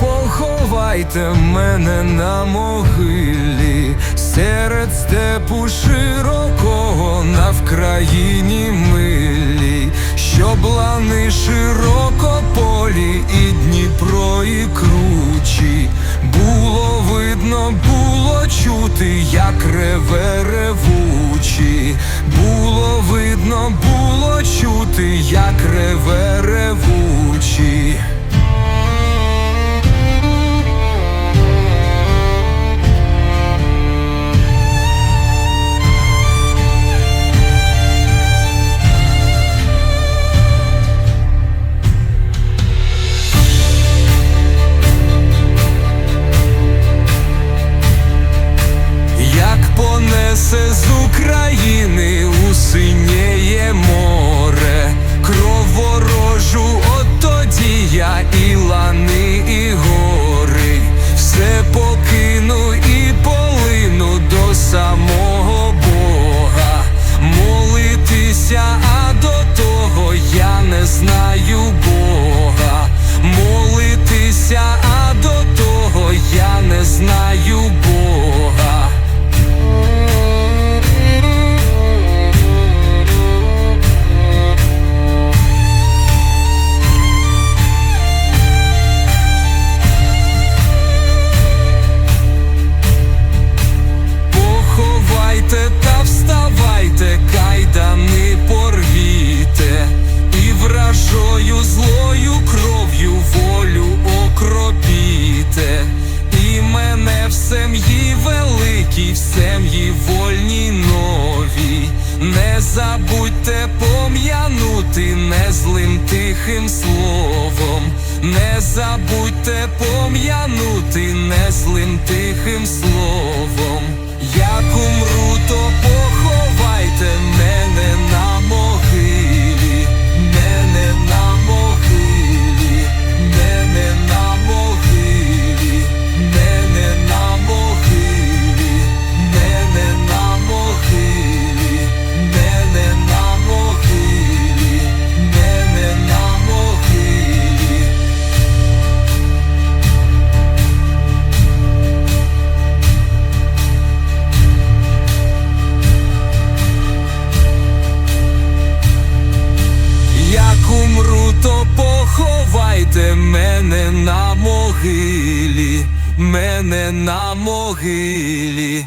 поховайте мене на могилі, серед степу широкого на Вкраїні милій, щоб лани широкополі і Дніпро і кручі. Було видно, було чути, як реве ревучі. Було видно, було чути, як реве я не знаю великій, в вольні нові. Не забудьте пом'янути незлим тихим словом, не забудьте пом'янути незлим тихим словом. Як поховайте мене на могилі, мене на могилі.